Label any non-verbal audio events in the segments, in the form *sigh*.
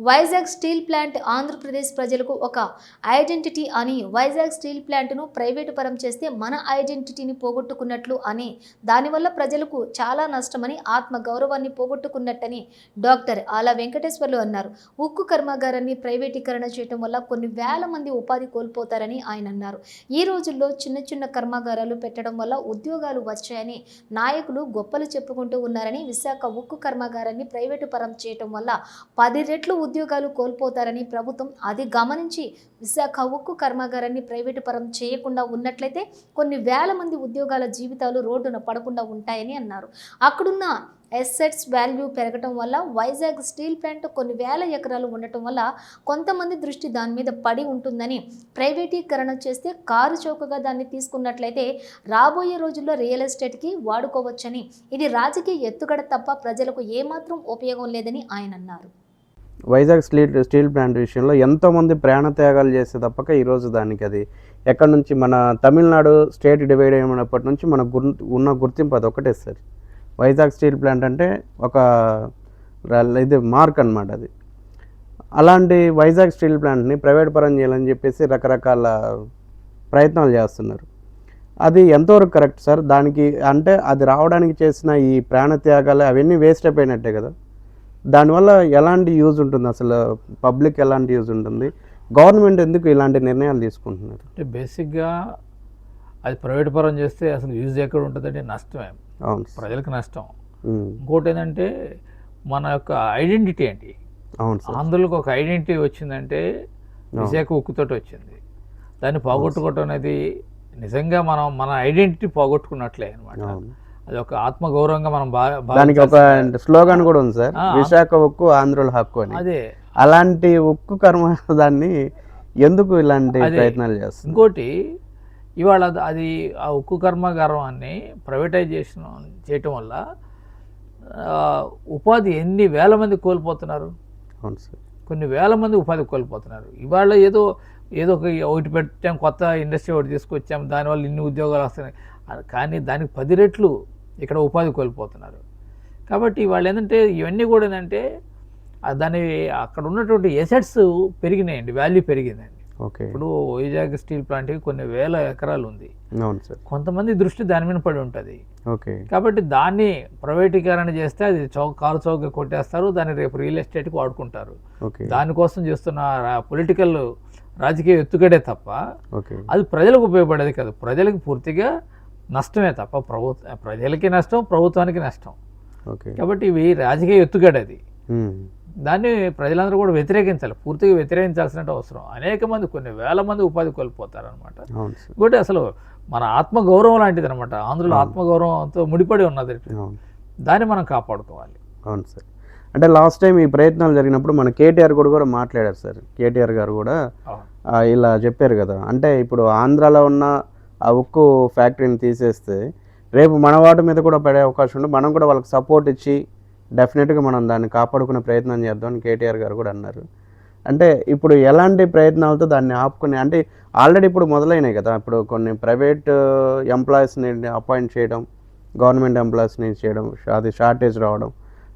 Vizag steel plant Andhra Pradesh ప్రజలకు ఒక identity అని వైజాగ్ స్టీల్ ప్లాంట్ను ప్రైవేటు పరం చేస్తే మన ఐడెంటిటీని పోగొట్టుకున్నట్లు అని. దానివల్ల ప్రజలకు చాలా నష్టమని ఆత్మ గౌరవాన్ని పోగొట్టుకున్నట్టని డాక్టర్ ఆలా వెంకటేశ్వర్లు అన్నారు. ఉక్కు కర్మాగారాన్ని ప్రైవేటీకరణ చేయడం వల్ల కొన్ని వేల మంది ఉపాధి కోల్పోతారని ఆయన అన్నారు. ఈ రోజుల్లో చిన్న చిన్న కర్మాగారాలు పెట్టడం వల్ల ఉద్యోగాలు వచ్చాయని నాయకులు గొప్పలు చెప్పుకుంటూ ఉన్నారని విశాఖ ఉక్కు కర్మాగారాన్ని ప్రైవేటు పరం చేయటం వల్ల పది రెట్లు ఉద్యోగాలు కోల్పోతారని ప్రభుత్వం అది గమనించి విశాఖ ఉక్కు కర్మాగారాన్ని ప్రైవేటు పరం చేయకుండా ఉన్నట్లయితే కొన్ని వేల మంది ఉద్యోగాల జీవితాలు రోడ్డున పడకుండా ఉంటాయని అన్నారు. అక్కడున్న ఎస్సెట్స్ వాల్యూ పెరగటం వల్ల వైజాగ్ స్టీల్ ప్లాంట్ కొన్ని వేల ఎకరాలు ఉండటం వల్ల కొంతమంది దృష్టి దాని మీద పడి ఉంటుందని ప్రైవేటీకరణ చేస్తే కారు చౌకగా దాన్ని తీసుకున్నట్లయితే రాబోయే రోజుల్లో రియల్ ఎస్టేట్కి వాడుకోవచ్చని. ఇది రాజకీయ ఎత్తుగడ తప్ప ప్రజలకు ఏమాత్రం ఉపయోగం లేదని ఆయన అన్నారు. వైజాగ్ స్టీల్ స్టీల్ ప్లాంట్ విషయంలో ఎంతోమంది ప్రాణత్యాగాలు చేస్తే తప్పక ఈరోజు దానికి అది. ఎక్కడి నుంచి మన తమిళనాడు స్టేట్ డివైడ్ అయినప్పటి నుంచి మన గుర్ ఉన్న గుర్తింపు అది ఒకటే సార్. వైజాగ్ స్టీల్ ప్లాంట్ అంటే ఒక ఇది మార్క్ అనమాట అది. అలాంటి వైజాగ్ స్టీల్ ప్లాంట్ని ప్రైవేట్ పరం చేయాలని చెప్పేసి రకరకాల ప్రయత్నాలు చేస్తున్నారు. అది ఎంతవరకు కరెక్ట్ సార్? దానికి అంటే అది రావడానికి చేసిన ఈ ప్రాణత్యాగాలు అవన్నీ వేస్ట్ అయిపోయినట్టే కదా. దానివల్ల ఎలాంటి యూజ్ ఉంటుంది? అసలు పబ్లిక్ ఎలాంటి యూజ్ ఉంటుంది? గవర్నమెంట్ ఎందుకు ఇలాంటి నిర్ణయాలు తీసుకుంటున్నారు? అంటే బేసిక్గా అది ప్రైవేట్ పరం చేస్తే అసలు యూజ్ ఎక్కడ ఉంటుందంటే నష్టమే. అవును. ప్రజలకు నష్టం. ఇంకోటి ఏంటంటే మన యొక్క ఐడెంటిటీ ఏంటి? అవును ఆంధ్రులకు ఒక ఐడెంటిటీ వచ్చిందంటే విశాఖ ఉక్కుతోటి వచ్చింది. దాన్ని పోగొట్టుకోవటం అనేది నిజంగా మనం మన ఐడెంటిటీ పోగొట్టుకున్నట్లే అనమాట అది ఒక ఆత్మగౌరవంగా మనం బాగా దానికి ఒక స్లోగన్ కూడా ఉంది సార్. విశాఖ ఉక్కు ఆంధ్రుల హక్కు అని. అదే. అలాంటి ఉక్కు కర్మ *laughs* దాన్ని ఎందుకు ఇలాంటి. ప్రయత్నాలు చేస్తుంది ఇంకోటి ఇవాళ అది- ఆ ఉక్కు కర్మాగారాన్ని ప్రైవేటైజేషన్ చేయటం వల్ల ఉపాధి ఎన్ని వేల మంది కోల్పోతున్నారు? అవును సార్. కొన్ని వేల మంది ఉపాధి కోల్పోతున్నారు. ఇవాళ ఏదో ఏదో ఒక ఒకటి పెట్టాం కొత్త ఇండస్ట్రీ ఒకటి తీసుకొచ్చాం దానివల్ల ఇన్ని ఉద్యోగాలు వస్తున్నాయి. కానీ దానికి పది రెట్లు ఇక్కడ ఉపాధి కోల్పోతున్నారు. కాబట్టి వాళ్ళు ఏంటంటే ఇవన్నీ కూడా ఏంటంటే దాని అక్కడ ఉన్నటువంటి ఎసెట్స్ పెరిగినాయండి వాల్యూ పెరిగిందండి. ఓకే. ఇప్పుడు వైజాగ్ స్టీల్ ప్లాంట్కి కొన్ని వేల ఎకరాలు ఉంది. అవును సార్. కొంతమంది దృష్టి దాని మీద పడి ఉంటుంది. ఓకే. కాబట్టి దాన్ని ప్రైవేటీకరణ చేస్తే అది చౌక కారు చౌకగా కొట్టేస్తారు దాన్ని రేపు రియల్ ఎస్టేట్కి వాడుకుంటారు. ఓకే. దానికోసం చేస్తున్న పొలిటికల్ రాజకీయ ఎత్తుగడే తప్ప ఓకే. అది ప్రజలకు ఉపయోగపడేది కాదు. ప్రజలకు పూర్తిగా నష్టమే తప్ప ప్రభుత్వ ప్రజలకి నష్టం ప్రభుత్వానికి నష్టం. ఓకే. కాబట్టి ఇవి రాజకీయ ఎత్తుగడది ఉమ్, దాన్ని ప్రజలందరూ కూడా వ్యతిరేకించాలి పూర్తిగా వ్యతిరేకించాల్సిన అవసరం. అనేక మంది కొన్ని వేల మంది ఉపాధి కోల్పోతారనమాట ఇంకోటి అసలు మన ఆత్మగౌరవం లాంటిది అనమాట ఆంధ్రుల ఆత్మగౌరవంతో ముడిపడి ఉన్నది దాన్ని మనం కాపాడుకోవాలి. అవును సార్. అంటే లాస్ట్ టైం ఈ ప్రయత్నాలు జరిగినప్పుడు మన కేటీఆర్ కూడా కూడా మాట్లాడారు సార్. కేటీఆర్ గారు కూడా ఇలా చెప్పారు కదా. అంటే ఇప్పుడు ఆంధ్రాలో ఉన్న ఆ ఉక్కు ఫ్యాక్టరీని తీసేస్తే రేపు మన వాటి మీద కూడా పడే అవకాశం ఉంది మనం కూడా వాళ్ళకి సపోర్ట్ ఇచ్చి డెఫినెట్గా మనం దాన్ని కాపాడుకునే ప్రయత్నం చేద్దామని కేటీఆర్ గారు కూడా అన్నారు. అంటే ఇప్పుడు ఎలాంటి ప్రయత్నాలతో దాన్ని ఆపుకునే అంటే ఆల్రెడీ ఇప్పుడు మొదలైనాయి కదా. ఇప్పుడు కొన్ని ప్రైవేట్ ఎంప్లాయీస్ని అపాయింట్ చేయడం గవర్నమెంట్ ఎంప్లాయీస్ని చేయడం అది షార్టేజ్ రావడం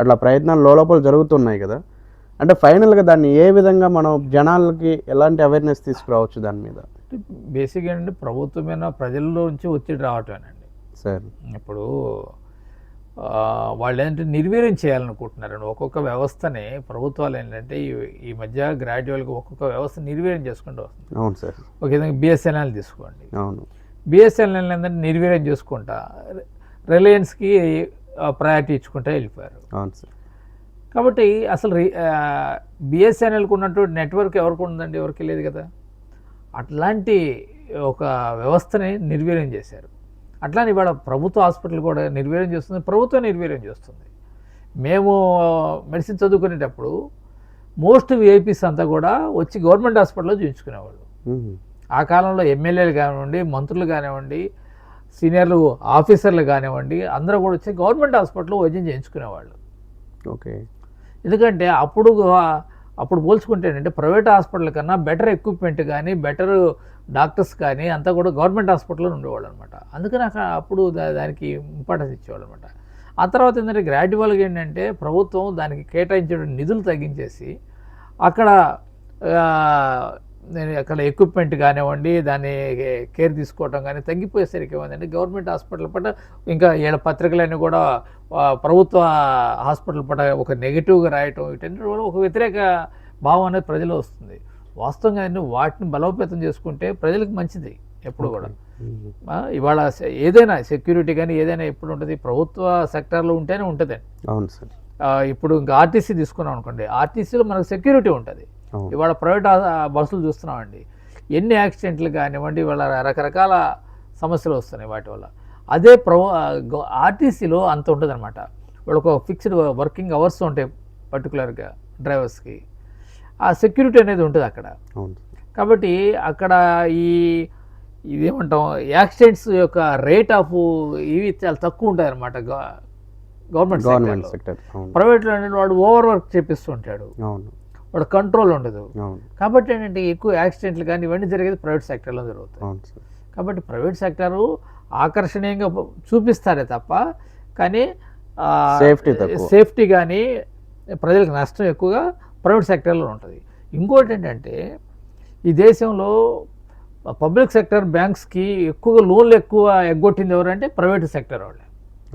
అట్లా ప్రయత్నాలు లోపల జరుగుతున్నాయి కదా. అంటే ఫైనల్గా దాన్ని ఏ విధంగా మనం జనాలకి ఎలాంటి అవేర్నెస్ తీసుకురావచ్చు దాని మీద? బేసిక్గా ఏంటంటే ప్రభుత్వమైన ప్రజల్లో నుంచి ఒత్తిడి రావటమేనండి. సార్. ఇప్పుడు వాళ్ళు ఏంటంటే నిర్వీర్యం చేయాలనుకుంటున్నారండి. ఒక్కొక్క వ్యవస్థని ప్రభుత్వాలు ఏంటంటే ఈ ఈ మధ్య గ్రాడ్యువల్గా ఒక్కొక్క వ్యవస్థ నిర్వీర్యం చేసుకుంటూ వస్తుంది. అవును సార్. ఒక విధంగా బిఎస్ఎన్ఎల్ తీసుకోండి. అవును. బిఎస్ఎన్ఎల్ ఏంటంటే నిర్వీర్యం చేసుకుంటా రిలయన్స్కి ప్రయారిటీ ఇచ్చుకుంటా వెళ్ళిపోయారు. అవును సార్. కాబట్టి అసలు బిఎస్ఎన్ఎల్కి ఉన్నటువంటి నెట్వర్క్ ఎవరికి ఉందండి? ఎవరికి లేదు కదా. అట్లాంటి ఒక వ్యవస్థని నిర్వీర్యం చేశారు. అట్లానే ఇవాళ ప్రభుత్వ హాస్పిటల్ కూడా నిర్వీర్యం చేస్తుంది ప్రభుత్వం నిర్వీర్యం చేస్తుంది. మేము మెడిసిన్ చదువుకునేటప్పుడు మోస్ట్ విఐపీస్ అంతా కూడా వచ్చి గవర్నమెంట్ హాస్పిటల్లో చూపించుకునేవాళ్ళు. ఆ కాలంలో ఎమ్మెల్యేలు కానివ్వండి మంత్రులు కానివ్వండి సీనియర్లు ఆఫీసర్లు కానివ్వండి అందరూ కూడా వచ్చి గవర్నమెంట్ హాస్పిటల్లో వైద్యం చేయించుకునేవాళ్ళు. ఓకే. ఎందుకంటే అప్పుడు అప్పుడు పోల్చుకుంటే ఏంటంటే ప్రైవేట్ హాస్పిటల్ కన్నా బెటర్ ఎక్విప్మెంట్ కానీ బెటర్ డాక్టర్స్ కానీ అంతా కూడా గవర్నమెంట్ హాస్పిటల్లో ఉండేవాళ్ళు అనమాట అందుకని అక్కడ అప్పుడు దా- దానికి ఇంపార్టెన్స్ ఇచ్చేవాళ్ళు అనమాట ఆ తర్వాత ఏంటంటే గ్రాడ్యువల్గా ఏంటంటే ప్రభుత్వం దానికి కేటాయించే నిధులు తగ్గించేసి అక్కడ నేను అక్కడ ఎక్విప్మెంట్ కానివ్వండి దాన్ని కేర్ తీసుకోవటం కానీ తగ్గిపోయేసరికి ఏమైందంటే గవర్నమెంట్ హాస్పిటల్ పట్ల ఇంకా ఏళ్ళ పత్రికలన్నీ కూడా ప్రభుత్వ హాస్పిటల్ పట్ల ఒక నెగిటివ్గా రాయటం వీటన్నిటి వల్ల ఒక వ్యతిరేక భావం అనేది ప్రజలు వస్తుంది. వాస్తవంగా వాటిని బలోపేతం చేసుకుంటే ప్రజలకు మంచిది ఎప్పుడు కూడా. ఇవాళ ఏదైనా సెక్యూరిటీ కానీ ఏదైనా ఎప్పుడు ఉంటుంది ప్రభుత్వ సెక్టార్లో ఉంటేనే ఉంటుంది. అవును సార్. ఇప్పుడు ఇంకా ఆర్టీసీ తీసుకున్నాం అనుకోండి ఆర్టీసీలో మనకు సెక్యూరిటీ ఉంటుంది. ఇవాళ ప్రైవేట్ బస్సులు చూస్తున్నామండి. ఎన్ని యాక్సిడెంట్లు కానివ్వండి ఇవాళ రకరకాల సమస్యలు వస్తున్నాయి వాటి వల్ల. అదే ప్రో ఆర్టీసీలో అంత ఉంటుంది అనమాట వాళ్ళకు ఫిక్స్డ్ వర్కింగ్ అవర్స్ ఉంటాయి పర్టికులర్గా డ్రైవర్స్కి. ఆ సెక్యూరిటీ అనేది ఉంటుంది అక్కడ. కాబట్టి అక్కడ ఈ ఇదేమంటాం యాక్సిడెంట్స్ యొక్క రేట్ ఆఫ్ ఇవి చాలా తక్కువ ఉంటాయి అనమాట గవర్నమెంట్ గవర్నమెంట్ సెక్టర్ ప్రైవేట్లో వాడు ఓవర్ వర్క్ చేపిస్తూ ఉంటాడు. అవును. వాడు కంట్రోల్ ఉండదు. కాబట్టి ఏంటంటే ఎక్కువ యాక్సిడెంట్లు కానీ ఇవన్నీ జరిగేది ప్రైవేట్ సెక్టర్లో జరుగుతాయి. కాబట్టి ప్రైవేట్ సెక్టరు ఆకర్షణీయంగా చూపిస్తారే తప్ప కానీ తక్కువ. సేఫ్టీ కానీ ప్రజలకు నష్టం ఎక్కువగా ప్రైవేట్ సెక్టర్లో ఉంటుంది. ఇంకోటి ఏంటంటే ఈ దేశంలో పబ్లిక్ సెక్టర్ బ్యాంక్స్కి ఎక్కువగా లోన్లు ఎక్కువ ఎగ్గొట్టింది ఎవరంటే ప్రైవేట్ సెక్టర్ వాళ్ళే.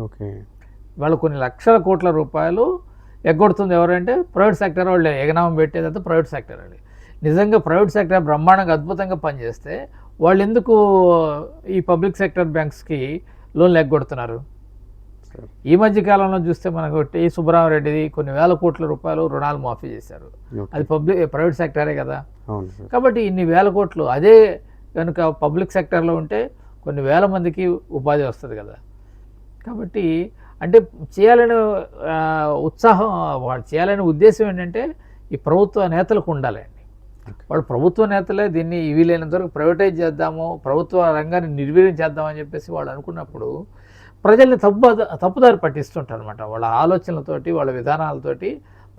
ఓకే. వాళ్ళు కొన్ని లక్షల కోట్ల రూపాయలు ఎగ్గొడుతుంది ఎవరంటే ప్రైవేట్ సెక్టర్ వాళ్ళే. ఎగనామం పెట్టేదంతా ప్రైవేట్ సెక్టర్ వాళ్ళే నిజంగా ప్రైవేట్ సెక్టర్ బ్రహ్మాండంగా అద్భుతంగా పనిచేస్తే వాళ్ళు ఎందుకు ఈ పబ్లిక్ సెక్టర్ బ్యాంక్స్కి లోన్లు ఎగ్గొడుతున్నారు. ఈ మధ్య కాలంలో చూస్తే మనకు టి సుబ్బరామరెడ్డిది కొన్ని వేల కోట్ల రూపాయలు రుణాలు మాఫీ చేశారు. అది పబ్లిక్ ప్రైవేట్ సెక్టరే కదా. కాబట్టి ఇన్ని వేల కోట్లు అదే కనుక పబ్లిక్ సెక్టర్లో ఉంటే కొన్ని వేల మందికి ఉపాధి వస్తుంది కదా. కాబట్టి అంటే చేయాలనే ఉత్సాహం వాళ్ళు చేయాలనే ఉద్దేశం ఏంటంటే ఈ ప్రభుత్వ నేతలకు ఉండాలండి. వాళ్ళు ప్రభుత్వ నేతలే దీన్ని ఇవి లేనంత వరకు ప్రైవేటైజ్ చేద్దాము ప్రభుత్వ రంగాన్ని నిర్వీర్యం చేద్దామని చెప్పేసి వాళ్ళు అనుకున్నప్పుడు ప్రజల్ని తప్పు తప్పుదారి పట్టిస్తుంటారు అనమాట వాళ్ళ ఆలోచనలతోటి వాళ్ళ విధానాలతోటి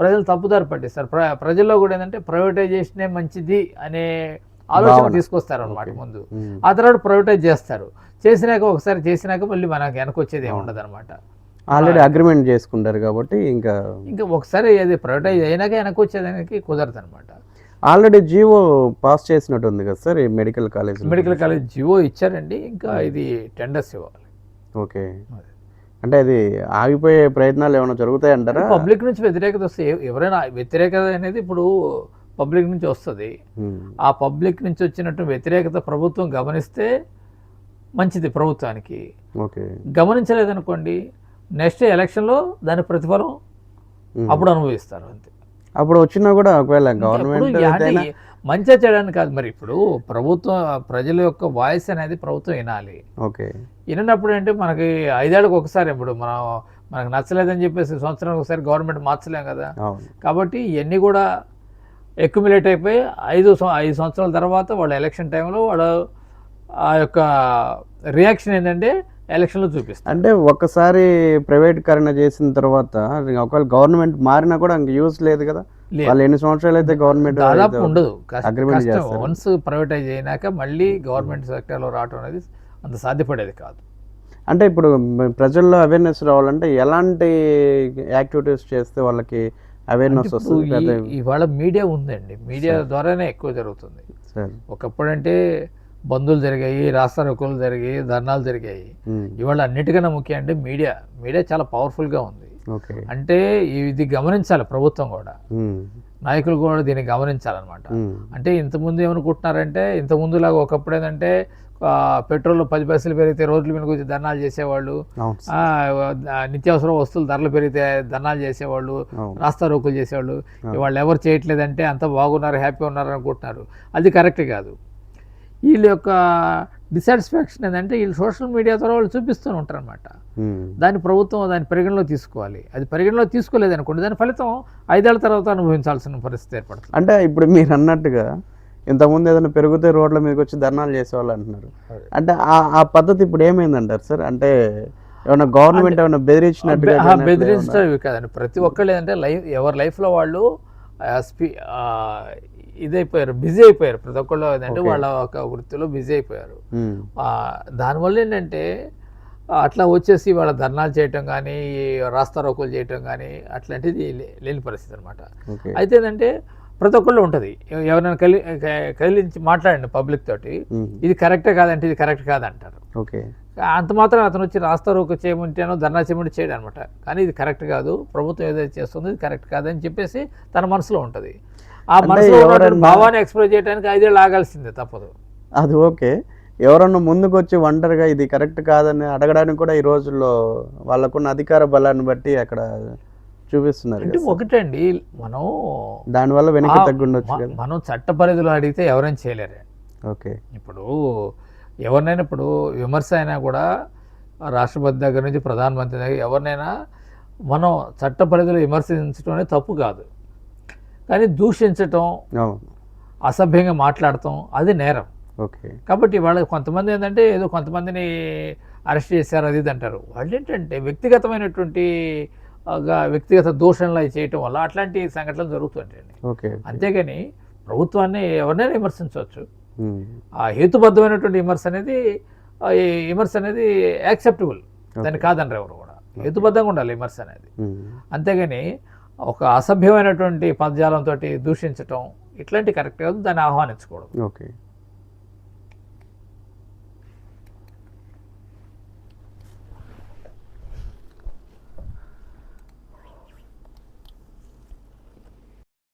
ప్రజలు తప్పుదారి పట్టిస్తారు ప్ర ప్రజల్లో కూడా ఏంటంటే ప్రైవేటైజేషనే మంచిది అనే ఆలోచన. తీసుకొస్తారు అనమాట. ముందు. ఆ తర్వాత ప్రైవేటైజ్ చేస్తారు చేసినాక ఒకసారి చేసినాక మళ్ళీ మనకి వెనకొచ్చేది ఏమి ఉండదు అనమాట ఆల్రెడీ అగ్రిమెంట్ చేసుకుంటారు కాబట్టి ఇంకా ఇంకా ఒకసారి అది ప్రైవేటైజ్ అయినాక వెనకొచ్చేదానికి కుదరదు అనమాట ఆల్రెడీ జీవో పాస్ చేసినట్టు ఉంది కదా సార్ ఈ medical college medical college GO ఇచ్చారండి ఇంకా ఇది టెండర్స్ ఇవ్వాలి. ఓకే. అంటే అది ఆగిపోయే ప్రయత్నాలు ఏమైనా జరుగుతాయి అంటారా? పబ్లిక్ నుంచి వ్యతిరేకత వస్తే ఎవ- ఎవరైనా వ్యతిరేకత అనేది ఇప్పుడు పబ్లిక్ నుంచి వస్తుంది. ఉమ్. ఆ పబ్లిక్ నుంచి వచ్చినట్టు వ్యతిరేకత ప్రభుత్వం గమనిస్తే మంచిది ప్రభుత్వానికి. ఓకే. గమనించలేదనుకోండి నెక్స్ట్ ఎలక్షన్లో దాని ప్రతిఫలం. అప్పుడు అనుభవిస్తారు అంతే. అప్పుడు వచ్చినా కూడా ఒకవేళ గవర్నమెంట్ మంచిగా చేయడానికి కాదు. మరి ఇప్పుడు ప్రభుత్వం ప్రజల యొక్క వాయిస్ అనేది ప్రభుత్వం వినాలి. ఓకే. వినప్పుడు అంటే మనకి ఐదేళ్ళకి ఒకసారి ఇప్పుడు మనం మనకు నచ్చలేదని చెప్పేసి సంవత్సరానికి ఒకసారి గవర్నమెంట్ మార్చలేం కదా. కాబట్టి ఇవన్నీ కూడా ఎక్యుమిలేట్ అయిపోయి ఐదు ఐదు సంవత్సరాల తర్వాత వాళ్ళ ఎలక్షన్ టైంలో వాళ్ళ ఆ యొక్క రియాక్షన్ ఏంటంటే ఎలక్షన్లో చూపిస్తారు అంటే ఒక్కసారి ప్రైవేటీకరణ చేసిన తర్వాత ఒకవేళ గవర్నమెంట్ మారినా కూడా ఇంక యూజ్ లేదు కదా. వాళ్ళు ఎన్ని సంవత్సరాలు అయితే గవర్నమెంట్ దాదాపు ఉండదు. చేస్తారు. వన్స్ ప్రైవేటైజ్ అయినాక మళ్ళీ గవర్నమెంట్ సెక్టర్లో రావడం అనేది అంత సాధ్యపడేది కాదు. అంటే ఇప్పుడు ప్రజల్లో అవేర్నెస్ రావాలంటే ఎలాంటి యాక్టివిటీస్ చేస్తే వాళ్ళకి అవేర్నెస్ వస్తుంది? ఇవాళ మీడియా ఉందండి. మీడియా ద్వారానే ఎక్కువ జరుగుతుంది. ఒకప్పుడంటే బంధువులు జరిగాయి రాష్ట్ర రోకోలు జరిగాయి ధర్నాలు జరిగాయి. ఇవాళ అన్నిటికన్నా ముఖ్యం అంటే మీడియా. మీడియా చాలా పవర్ఫుల్గా ఉంది. ఓకే. అంటే ఇది గమనించాలి ప్రభుత్వం కూడా. నాయకులు కూడా దీన్ని గమనించాలన్నమాట. అంటే ఇంతకుముందు ఏమనుకుంటున్నారంటే ఇంతకుముందులాగా ఒకప్పుడు ఏంటంటే పెట్రోల్ పది పైసలు పెరిగితే రోడ్ల మీద వచ్చి ధర్నాలు చేసేవాళ్ళు. నిత్యావసర వస్తువులు ధరలు పెరిగితే ధర్నాలు చేసేవాళ్ళు రాస్తా రోకులు చేసేవాళ్ళు. వాళ్ళు ఎవరు చేయట్లేదంటే అంత బాగున్నారు హ్యాపీ ఉన్నారు అనుకుంటున్నారు. అది కరెక్ట్ కాదు. వీళ్ళ యొక్క డిసాటిస్ఫాక్షన్ ఏంటంటే వీళ్ళు సోషల్ మీడియా ద్వారా వాళ్ళు చూపిస్తూ ఉంటారు అనమాట దాన్ని ప్రభుత్వం దాన్ని పరిగణలో తీసుకోవాలి. అది పరిగణలో తీసుకోలేదు అనుకోండి దాని ఫలితం ఐదేళ్ళ తర్వాత అనుభవించాల్సిన పరిస్థితి ఏర్పడుతుంది. అంటే ఇప్పుడు మీరు అన్నట్టుగా ఇంతకుముందు ఏదైనా పెరిగితే రోడ్ల మీదకి వచ్చి ధర్నాలు చేసేవాళ్ళు అంటున్నారు. అంటే ఆ ఆ పద్ధతి ఇప్పుడు ఏమైందంటారు సార్? అంటే ఏమైనా గవర్నమెంట్ ఏమైనా బెదిరించినట్టుగా బెదిరించడం కాదండి. ప్రతి ఒక్కళ్ళు ఏంటంటే లైఫ్ ఎవరి లైఫ్లో వాళ్ళు ఇదైపోయారు బిజీ అయిపోయారు. ప్రతి ఒక్కళ్ళు ఏంటంటే. వాళ్ళ ఒక వృత్తిలో బిజీ అయిపోయారు. దానివల్ల ఏంటంటే అట్లా వచ్చేసి వాళ్ళ ధర్నాలు చేయటం కానీ రాస్తా రోకోలు చేయటం కానీ అట్లాంటిది లేని పరిస్థితి అనమాట అయితే ఏంటంటే ప్రతి ఒక్కళ్ళు ఉంటుంది. ఎవ- ఎవరైనా కలి క- కదిలించి మాట్లాడండి పబ్లిక్ తోటి. ఇది కరెక్టే కాదంటే ఇది కరెక్ట్ కాదంటారు. ఓకే. అంత మాత్రం అతను వచ్చి రాస్తారోకు చేయమంటేనో ధర్నా చేయమంటే చేయడం అనమాట కానీ ఇది కరెక్ట్ కాదు. ప్రభుత్వం ఏదైతే చేస్తుందో ఇది కరెక్ట్ కాదని చెప్పేసి తన మనసులో ఉంటుంది. ఆ మనసులో భావాన్ని ఎక్స్ప్రెస్ చేయడానికి ఐదేళ్ళు ఆగాల్సిందే తప్పదు. అది ఓకే. ఎవరన్నా ముందుకు వచ్చి ఒంటరిగా ఇది కరెక్ట్ కాదని అడగడానికి కూడా ఈ రోజుల్లో వాళ్ళకున్న అధికార బలాన్ని బట్టి అక్కడ చూపిస్తున్నారు అంటే. ఒకటండి మనం దానివల్ల వెనక్కి తగ్గుండొచ్చు మనం చట్ట పరిధిలో అడిగితే ఎవరైనా చేయలేరు. ఓకే. ఇప్పుడు ఎవరినైనా ఇప్పుడు విమర్శ అయినా కూడా రాష్ట్రపతి దగ్గర నుంచి ప్రధానమంత్రి దగ్గర ఎవరినైనా మనం చట్ట పరిధిలో విమర్శించడం అనేది తప్పు కాదు. కానీ దూషించటం అసభ్యంగా మాట్లాడటం అది నేరం. ఓకే. కాబట్టి వాళ్ళ కొంతమంది ఏంటంటే ఏదో కొంతమందిని అరెస్ట్ చేశారు అది ఇది అంటారు. వాళ్ళు ఏంటంటే వ్యక్తిగతమైనటువంటి వ్యక్తిగత దూషణలు చేయటం వల్ల అట్లాంటి సంఘటనలు జరుగుతుంటాయండి. ఓకే అంతేగాని ప్రభుత్వాన్ని ఎవరినైనా విమర్శించవచ్చు. ఆ హేతుబద్ధమైనటువంటి విమర్శ అనేది విమర్శ అనేది యాక్సెప్టబుల్. దాన్ని కాదనరు ఎవరు కూడా. హేతుబద్ధంగా ఉండాలి విమర్శ అనేది. అంతేగాని ఒక అసభ్యమైనటువంటి పదజాలంతో దూషించటం ఇట్లాంటి కరెక్ట్ కాదు దాన్ని ఆహ్వానించకూడదు. ఓకే.